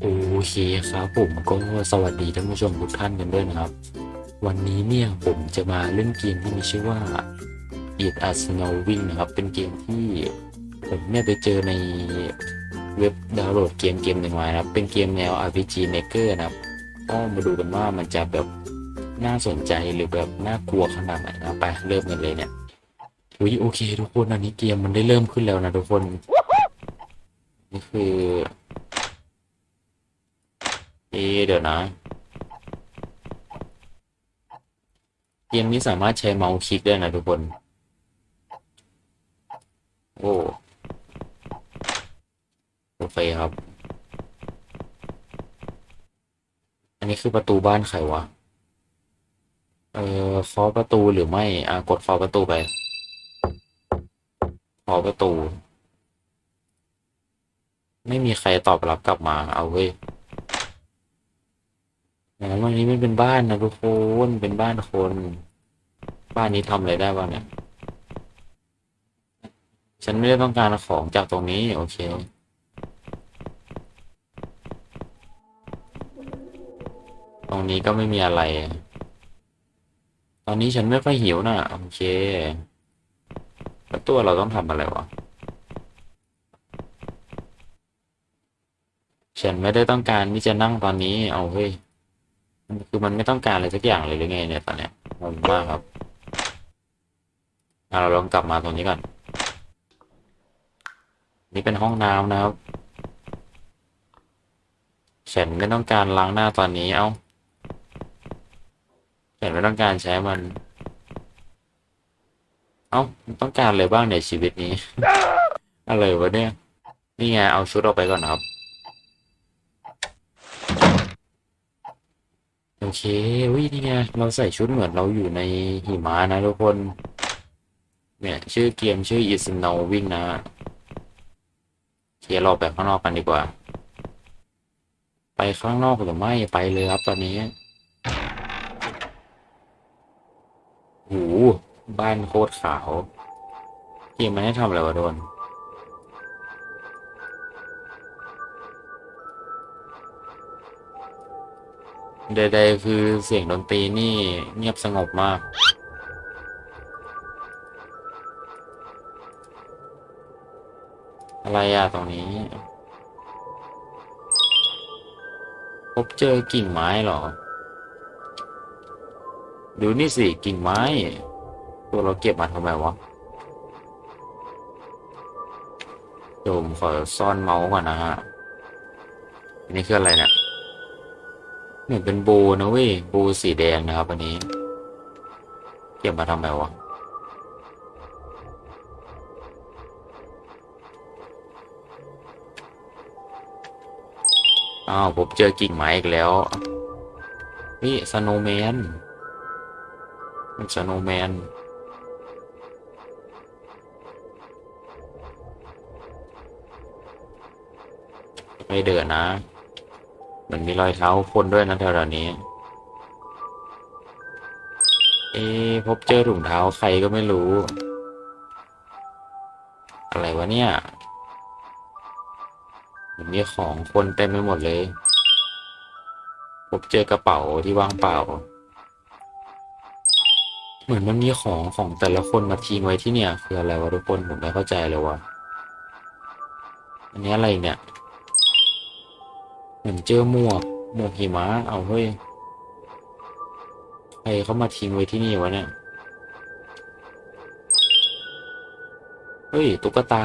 โอเคครับผมก็สวัสดีท่านผู้ชมทุกท่านกันด้วยนะครับ วันนี้เนี่ยผมจะมาเล่นเกมที่มีชื่อว่า It a Snowing นะครับ เป็นเกมที่ผมเนี่ยไปเจอในเว็บดาวน์โหลดเกมเกมหนึ่งมานะครับ เป็นเกมแนว RPG Maker นะครับ ก็มาดูกันว่ามันจะแบบน่าสนใจหรือแบบน่ากลัวขนาดไหนนะไปเริ่มกันเลยเนี่ยอุ้ยโอเค ทุกคนอันนี้เกมมันได้เริ่มขึ้นแล้วนะทุกคนนี่คือ อะเดี๋ยวนะ เกมนี้สามารถใช้เมาส์คลิกได้นะทุกคน โอ้โอเคครับ อันนี้คือประตูบ้านใครวะ เออเคาะประตูหรือไม่ อะกดเคาะประตูไปเคาะประตู ไม่มีใครตอบรับกลับมา เอาเว้ย อ๋อวันนี้มันเป็นบ้านนะทุกคนเป็นบ้านคน บ้านนี้ทำอะไรได้บ้างเนี่ย ฉันไม่ได้ต้องการของจากตรงนี้ โอเค ตรงนี้ก็ไม่มีอะไร ตอนนี้ฉันไม่ค่อยหิวนะโอเคแล้วตัวเราต้องทำอะไรวะฉันไม่ได้ต้องการที่จะนั่งตอนนี้ เอาเฮ้ย คือมันไม่ต้องการอะไรสักอย่างเลยหรือไงเนี่ยตอนเนี้ยงงมากครับอะเราลองกลับมาตรงนี้ก่อน นี่เป็นห้องน้ำนะครับฉันไม่ต้องการล้างหน้าตอนนี้เอ้าฉันไม่ต้องการใช้มัน เอ้ามันต้องการอะไรบ้างในชีวิตนี้ อะไรวะเนี่ย นี่ไงเอาชุดออกไปก่อนครับ โอเควินี่ไงเราใส่ชุดเหมือนเราอยู่ในหิมะนะทุกคน เนี่ย ชื่อเกมชื่อ Is Snowing นะโอเคเราออกไปข้างนอกกันดีกว่า ไปข้างนอกหรือไม่ไปเลยครับตอนนี้โอ้โหบ้านโคตรขาวเกมมันให้ทำอะไรวะโดน ใดๆคือเสียงดนตรีนี่เงียบสงบมาก อะไรอะตรงนี้ พบเจอกิ่งไม้เหรอ ดูนี่สิ กิ่งไม้ ตัวเราเก็บมาทำไมวะเดี๋ยมขอซ่อนเมาส์ก่อนนะฮะนนี่คืออะไรเนี่ย เหมือนเป็นโบนะเว้ยโบสีแดงนะครับ อันนี้ เก็บมาทำไมวะอ้าวผมเจอกิ่งไม้อีกแล้ว นี่สโนว์แมนมันสโนว์แมนไม่เดินนะ มันมีรอยเท้าคนด้วยนะแถวนี้ เอะพบเจอถุงเท้าใครก็ไม่รู้ อะไรวะเนี่ยมันมีของคนเต็มไปหมดเลย พบเจอกระเป๋าที่ว่างเปล่า เหมือนมันมีของของแต่ละคนมาทิ้งไว้ที่เนี่ย คืออะไรวะทุกคนผมไม่เข้าใจเลยวะอันนี้อะไรเนี่ย เหมือนเจอหมวก หมวกหิมะ เอาเฮ้ย ใครเขามาทิ้งไว้ที่นี่วะเนี่ย เฮ้ย ตุ๊กตา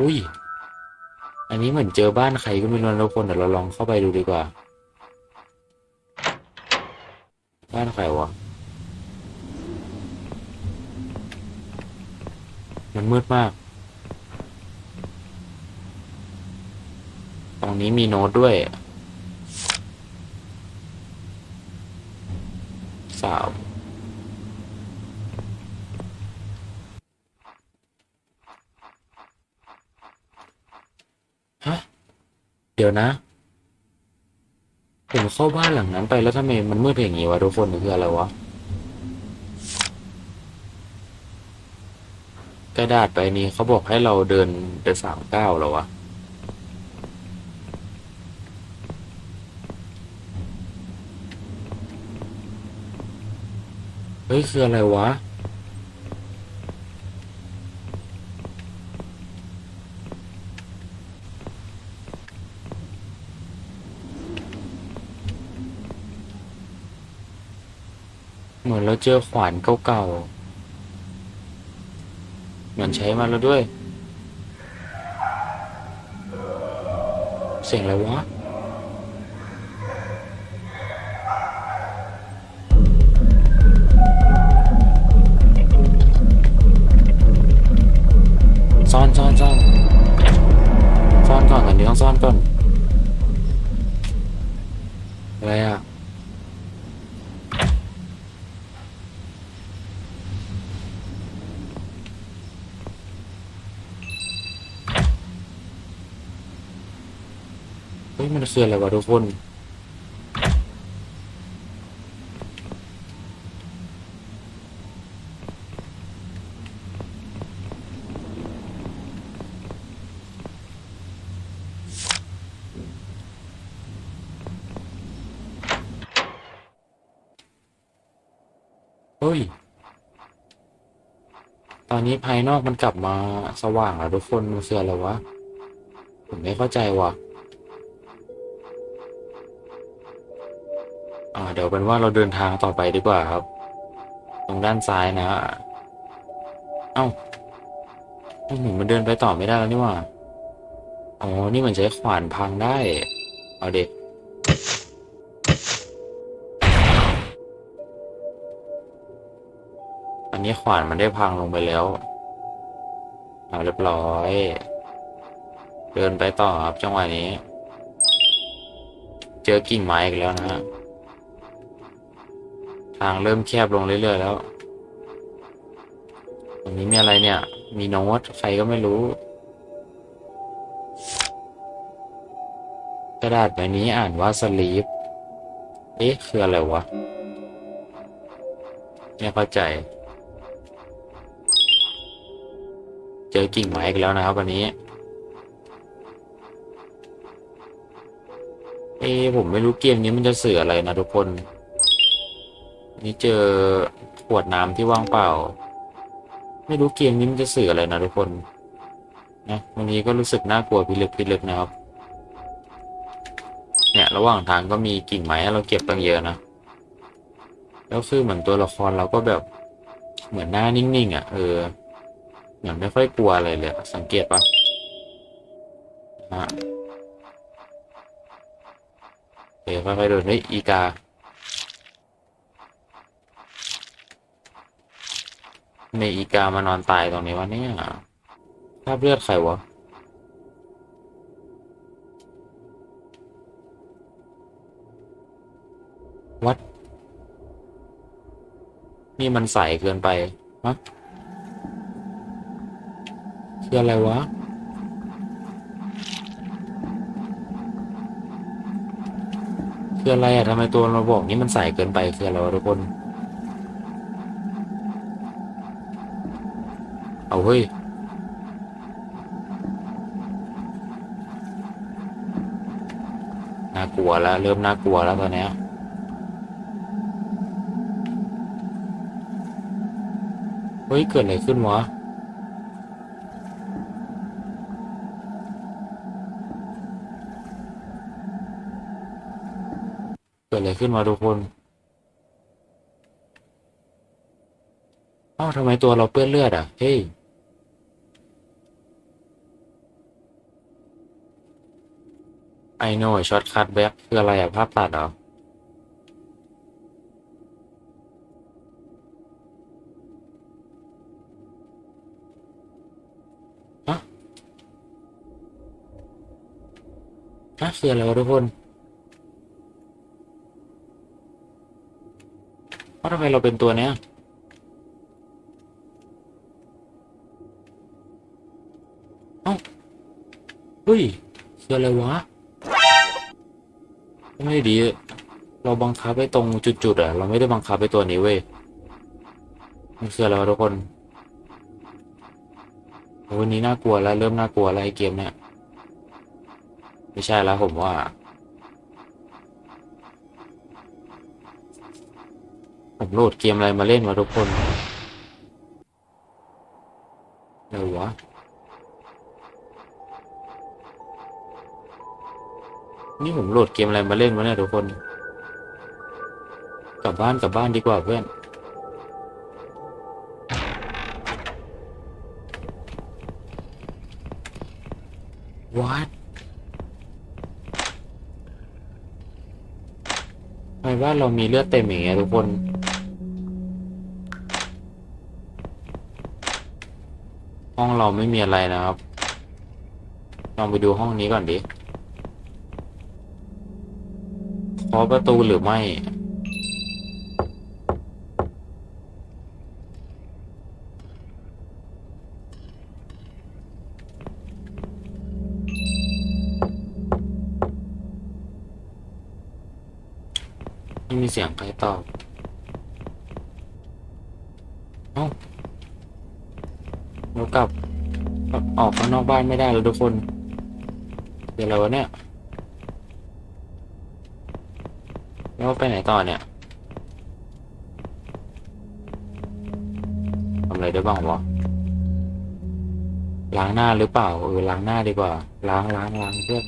อุ้ย อันนี้เหมือนเจอบ้านใครก็ไม่รู้นะทุกคนเดี๋ยวเราลองเข้าไปดูดีกว่า บ้านใครวะ มันมืดมาก ตรงนี้มีโน้ตด้วย สาว ฮะ เดี๋ยวนะ ผมเข้าบ้านหลังนั้นไปแล้วทำไมมันมืดอย่างนี้วะทุกคนคืออะไรวะ กระดาษใบนี้เขาบอกให้เราเดินเดินสามเก้าเหรอวะ ฮ้ย คืออะไรวะ เหมือนเราเจอขวานเก่าๆ เหมือนใช้มาแล้วด้วย เสียงอะไรวะ ซ่อนก่อนอันนี้ต้องซ่อนก่อน อะไรอะ เฮ้ย มันคืออะไรวะทุกคน เฮ้ย ต อนนี้ภายนอกมันกลับมาสว่างแล้วทุกคนมันคืออะไรวะ ผมไม่เข้าใจว่ะ อ่า เดี๋ยวเป็นว่าเราเดินทางต่อไปดีกว่าครับ ตรงด้านซ้ายนะ เอ้าโอ้โหมันเดินไปต่อไม่ได้แล้วนี่ว่า อ๋อ นี่มันใช้ขวานพังได้ เอาเด็ก นี้ขวานมันได้พังลงไปแล้วเอาเรียบร้อย เดินไปต่อครับจังหวะนี้ เจอกิ่งไม้อีกแล้วนะฮะทางเริ่มแคบลงเรื่อยๆแล้วตรงนี้มีอะไรเนี่ย มีโน้ตใครก็ไม่รู้ กระดาษใบนี้อ่านว่าสลีปเอ๊ะ คืออะไรวะ ไม่เข้าใจ เจอกิ่งไม้อีกแล้วนะครับ วันนี้เอ๊ะผมไม่รู้เกมนี้มันจะเสืออะไรนะทุกคน นี่เจอขวดน้ำที่ว่างเปล่า ไม่รู้เกมนี้มันจะเสืออะไรนะทุกคนนะวันนี้ก็รู้สึกน่ากลัวพิลึกพิลึกนะครับ เนี่ยระหว่างทางก็มีกิ่งไม้ให้เราเก็บตั้งเยอะนะแล้วคือเหมือนตัวละครเราก็แบบเหมือนหน้านิ่งๆอะเออ เหมือนไม่ค่อยกลัวอะไรเลยสังเกตปะฮะเดี๋ยวค่อยๆเดินเฮ้อีกา ในอีกามานอนตายตรงนี้วะเนี่ยคราบเลือดใครวะวัด นี่มันใสเกินไปฮะ คืออะไรวะ คืออะไรอะทำไมตัวเราบอกนี่มันใสเกินไปคืออะไรวะทุกคน เอาเฮ้ยน่ากลัวแล้วเริ่มน่ากลัวแล้วตอนนี้เฮ้ย เกิดอะไรขึ้นวะ กิดอะไรขึ้นวะทุกคนเอ้าทำไมตัวเราเปื้อนเลือดอะ เฮ้ย ไอโน่ช็อตคัทแบ็คคืออะไรอะ ภาพตัดเหรอฮะฮะคืออะไรวะทุกคน ว่าทำไมเราเป็นตัวเนี้ยเอ้าเฮ้ยคืออะไรวะไม่ดี เราบังคับไปตรงจุดๆอะ เราไม่ได้บังคับไปตัวนี้เว้ยมันคืออะไรวทุกคนวันนี้น่ากลัวแล้ว เริ่มน่ากลัวแล้วไอ้เกมเนี่ย ไม่ใช่แล้วผมว่า ผมโหลดเกมอะไรมาเล่นวะทุกคนอะไรวะนี่ผมโหลดเกมอะไรมาเล่นวะเนี่ยทุกคน กลับบ้านกลับบ้านดีกว่าเพื่อนวัดทำไมบ้าเรามีเลือดเต็มอย่างเงี้ยทุกคน ห้องเราไม่มีอะไรนะครับ ลองไปดูห้องนี้ก่อนดิเคาะประตูหรือไม่ไม่มีเสียงใครตอบ เอ้าเรากลับ ออกข้างนอกบ้านไม่ได้แล้วทุกคน เดี๋ยวอะไรวะเนี่ย แล้วไปไหนต่อเนี่ยทำอะไรได้บ้างวะล้างหน้าหรือเปล่าเออล้างหน้าดีกว่า ล้างล้างล้างเพื่อน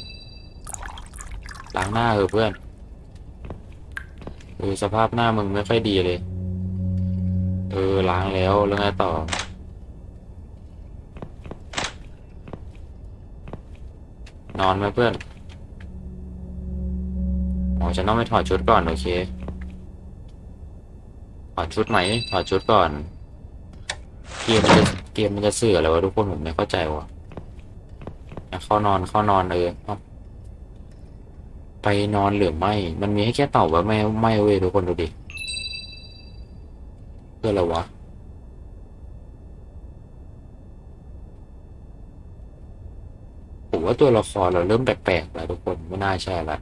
ล้างหน้าเออเพื่อนเออสภาพหน้ามึงไม่ค่อยดีเลย เออล้างแล้วแล้วไงต่อ นอนไหมเพื่อนอ๋อฉันต้องไปถอดชุดก่อน โอเค ถอดชุดไหม ถอดชุดก่อน เกมมันจะเกมมันจะเสื่ออะไรวะทุกคนผมไม่เข้าใจวะอะเข้านอนเข้านอนเออไปนอนหรือไม่ มันมีให้แค่ตอบว่าไม่ไม่เว้ยทุกคนดูดิ เพื่ออะไรวะ ผม ว่าตัวละครเราเริ่มแปลกๆแล้วทุกคนไม่น่าใช่ละ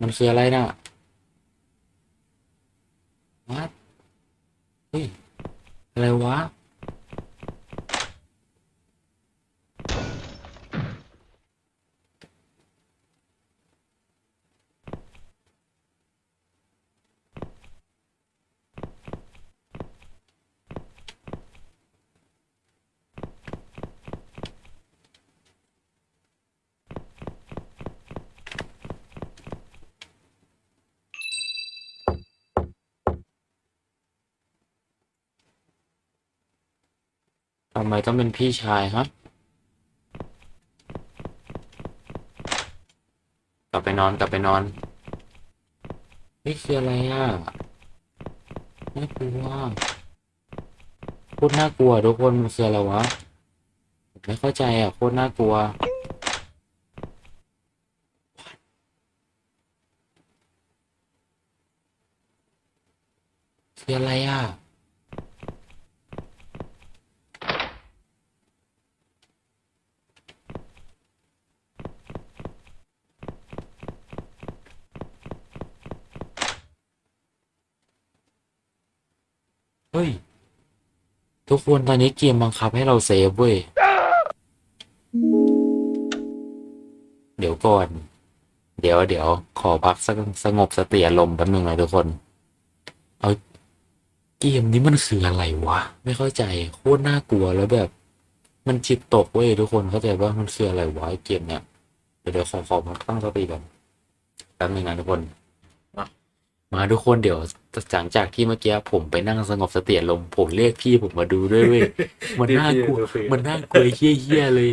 มันคืออะไรน่ะ What? เฮ้ย อะไรวะ ทำไมต้องเป็นพี่ชายฮะ กลับไปนอนกลับไปนอนนี่คืออะไรอะน่ากลัวโคตรน่ากลัวทุกคนมันคืออะไรวะไม่เข้าใจอะโคตรน่ากลัวคืออะไรอะ เฮ้ย ทุกคนตอนนี้เกมบังคับให้เราเซฟเว้ย เดี๋ยวก่อน เดี๋ยวเดี๋ยวขอพักสงสงบสติอารมณ์แป๊บนึงนะทุกคน เอาเกมนี้มันคืออะไรวะ ไม่เข้าใจโคตรน่ากลัวแล้วแบบ มันจิตตกเว้ยทุกคนเข้าใจว่ามันคืออะไรวะไอเกมเนี้ยเดี๋ยวขอขอพักตั้งสติก่อนแป๊บนึงนะทุกคน มาทุกคนเดี๋ยวหลังจากที่เมื่อกี้ผมไปนั่งสงบสติอารมณ์ผมเรียกพี่ผมมาดูด้วยเว้ยมันน่ากลัวมันน่ากลัวเฮี้ยเฮี้ยๆเลย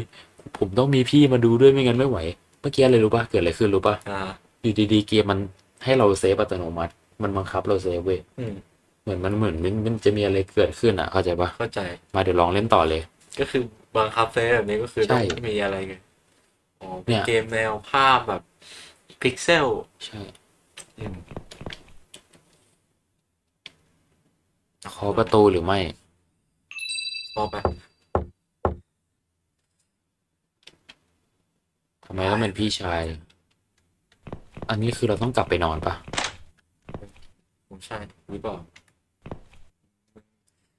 ผมต้องมีพี่มาดูด้วยไม่งั้นไม่ไหว เมื่อกี้อะไรรู้ป่ะเกิดอะไรขึ้นรู้ป่ะอ่าอยู่ดีๆเกมมันให้เราเซฟอัตโนมัติ มันบังคับเราเซฟเว้ยอืมเหมือนมันเหมือนมันมันจะมีอะไรเกิดขึ้นอะเข้าใจป่ะเข้าใจมาเดี๋ยวลองเล่นต่อเลย ก็คือบังคับเซฟแบบนี้ก็คือใช่ต้องมีอะไรไงอ๋อเนี่เป็นยเกมแนวภาพแบบพิกเซลใช่ อืมเคาะประตูหรือไม่พอไปทำไมต้องเป็นพี่ชาย อันนี้คือเราต้องกลับไปนอนป่ะผมใช่หรือเปล่า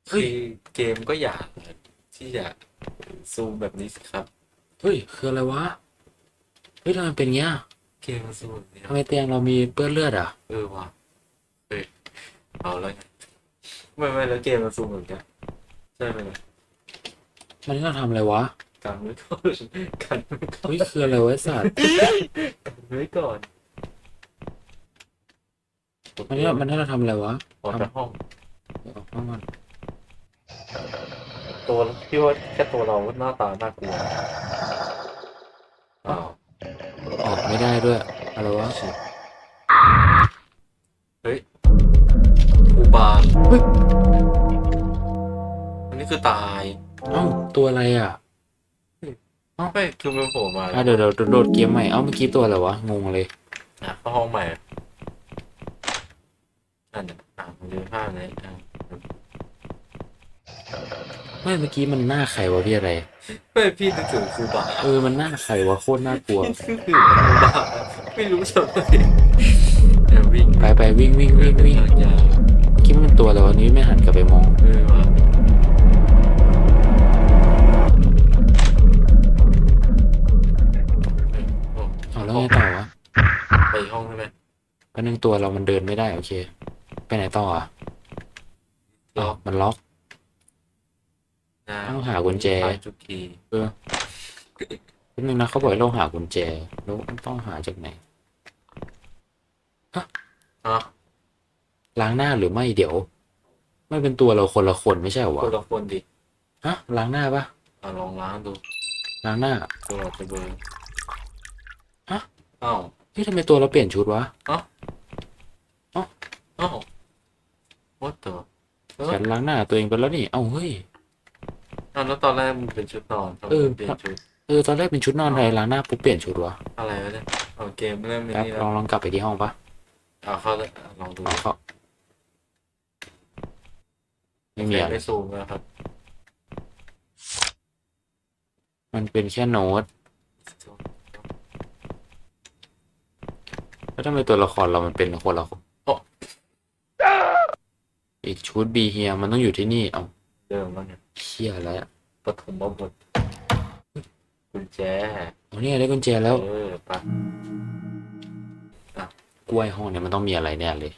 เฮ้ยคือเกมก็อยากที่จะซูมแบบนี้สิครับ เฮ้ย คืออะไรวะ เฮ้ยทำไมเป็นเงี้ย เกมมันซูมแบบนี้ทำไมเตียงเรามีเปื้อนเลือดอะ เออว่ะเฮ้ยเอาแล้ว ไงไม่ไม่แล้วเกมมันซูมเหมือนกันใช่ไหมล่ะมันนี่เราทำอะไรวะกันไว้ก่อนกันไว้ก่อนเฮ้ยคืออะไรวะไอ้สัตว์กันไว้ก่อนมันนี่เรามันนี่เราทำอะไรวะออกจากห้องออกมาก่อนตัวพี่ว่าแค่ตัวเราหน้าตาน่ากลัวอ้าวออกไม่ได้ด้วยอะไรวะเฮ้ย อุบาทเฮ้ยอันนี้คือตายเอ้าตัวอะไรอะไม่คือมันโผล่มาอะเดี๋ยวเดี๋ยวโดดเกมใหม่เอ้าเมื่อกี้ตัวอะไรวะงงเลยอะเข้าห้องใหม่อันนี้อะมันดูภาพเลยอะไม่เมื่อกี้มันหน้าใครวะพี่อะไรไม่พี่นึกถึงครูบาเออมันหน้าใครวะโคตรน่ากลัวพี่นึกถึงครูบาไม่รู้จะไปเดี๋ยววิ่งไปไปวิ่งวิ่งวิ่งวิ่ง ทางยาวเมื่อกี้มันเป็นตัวอะไรวะนี้ไม่หันกลับไปมองเออว่ะโอ้เอาแล้วไงต่อวะไปห้องใช่ไหมก็นึงตัวเรามันเดินไม่ได้โอเค ไปไหนต่ออะล็อกมันล็อก นะต้องหากุญแจ ไปจุกีเออนิดนึงนะเขาบอกให้เราหากุญแจแล้วต้องหาจากไหนอะ ล้างหน้าหรือไม่เดี๋ยว ไม่เป็นตัวเราคนละคนไม่ใช่เหรอควะนละคนดิฮะล้างหน้าปะอะลองล้างดูล้างหน้าตัวเราจะเบลอฮะอ้าวเฮ้ยทำไมตัวเราเปลี่ยนชุดวะ อ้าว what the เออฉันล้างหน้าตัวเองไปแล้วนี่ เอ้าเฮ้ย อ้าวแล้วตอนแรกมันเป็นชุดนอนทำไมเออ เปลี่ยนชุด เออตอนแรกเป็นชุดนอนไทยล้างหน้าปุ๊บเปลี่ยนชุดวะอะไรวะเนี่ยเอาเกมเริ่มแป๊บนี้ลแล้อวงลองกลับไปที่ห้องปะเอาเข้าเลยอะลองดูเอาเขา ไม่มีอะไรไม่ซูมนะครับ มันเป็นแค่โน้ตแล้วทำไมตัวละครเรามันเป็นคนละคนโอ้อีกชุดบีเฮียมันต้องอยู่ที่นี่ เอาเดิมแล้วเนี่ยเชี่ยแล้วปฐมบทกุญแจเอาเนี่ยได้กุญแจแล้วเออไปกล้วยห้องเนี่ยมันต้องมีอะไรแน่เลย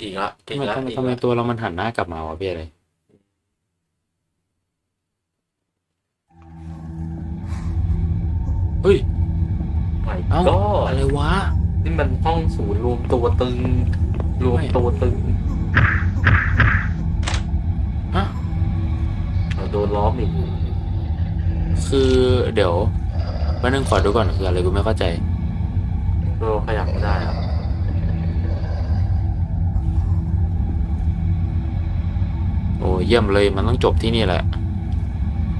อีกละอีทำกไมละทำไมอีกทำไมละตัวเรามันหันหน้ากลับมาวะพี่อะไรเฮ้ย ไม่เอ้า ก็อะไรวะ นี่มันห้องศูนย์รวมตัวตึง รวมไม่ ตัวตึงฮะ เราโดนล้อมอีกคือเดี๋ยวแป๊บนึงขอดูก่อนคืออะไรกูไม่เข้าใจ เราขยับไม่ได้อะ โอ้เยี่ยมเลยมันต้องจบที่นี่แหละ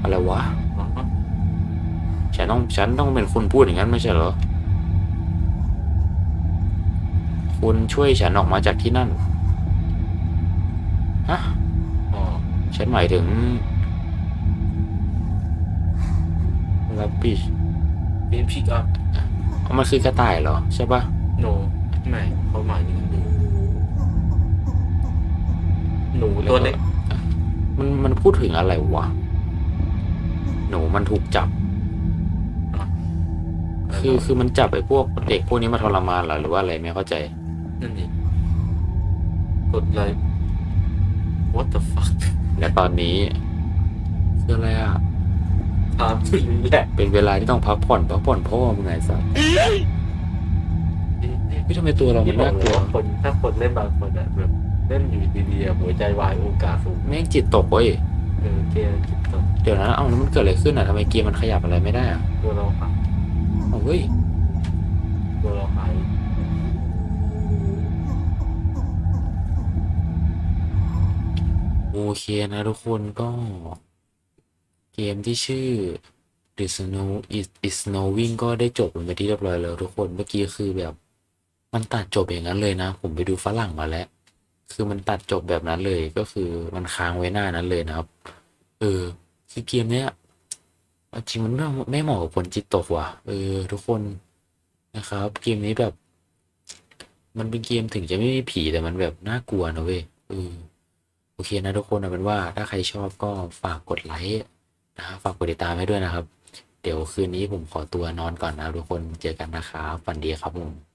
อะไรวะอ๋อฉันต้องฉันต้องเป็นคนพูดอย่างนั้นไม่ใช่เหรอ คุณช่วยฉันออกมาจากที่นั่น ฮะอ๋อฉันหมายถึงรับปีบีพิกอัพมันคือกระต่ายเหรอ ใช่ปะโนไม่เขาหมายถึงหนูหนูตัวเล็ก มันมันพูดถึงอะไรวะ หนูมันถูกจับ คือคือมันจับไอ้พวกเด็กพวกนี้มาทรมานเหรอหรือว่าอะไรไม่เข้าใจ นั่นดิกดไลค์ what the fuck และตอนนี้คืออะไรอะถามถึงแหละเป็นเวลาที่ต้องพักผ่อนพักผ่อนพ่อมึงไงสัสพี่ทำไมตัวเราที่มันบอกน่ากเลลัยวว่าคนถ้าคนเล่นบางคนอะแบบ เล่นอยู่ดีๆอะหัวใจวายโอกาสสูงแม่งจิตตกเว้ยเออเกมจิตตกเดี๋ยวนะเอ้าแล้วมันเกิดอะไรขึ้นอะทำไมเกมมันขยับอะไรไม่ได้อะตัวเราหายเอาเฮ้ยตัวเราหายโอเคนะทุกคนก็เกมที่ชื่อ The Snow is is Snowing ก็ได้จบลงไปที่เรียบร้อยแล้วทุกคนเมื่อกี้คือแบบ มันตัดจบอย่างนั้นเลยนะ ผมไปดูฝรั่งมาแล้ว คือมันตัดจบแบบนั้นเลยก็คือมันค้างไว้หน้านั้นเลยนะครับ เออคือเกมเนี้ยจริงมันไม่ไม่เหมาะกับคนจิตตกว่ะเออ ทุกคนนะครับ เกมนี้แบบ มันเป็นเกมถึงจะไม่มีผีแต่มันแบบน่ากลัวนะเว้ยเออโอเคนะทุกคนเอาเป็นว่าถ้าใครชอบก็ฝากกดไลค์นะฝากกดติดตามให้ด้วยนะครับ เดี๋ยวคืนนี้ผมขอตัวนอนก่อนนะทุกคนเจอกันนะครับฝันดีครับผม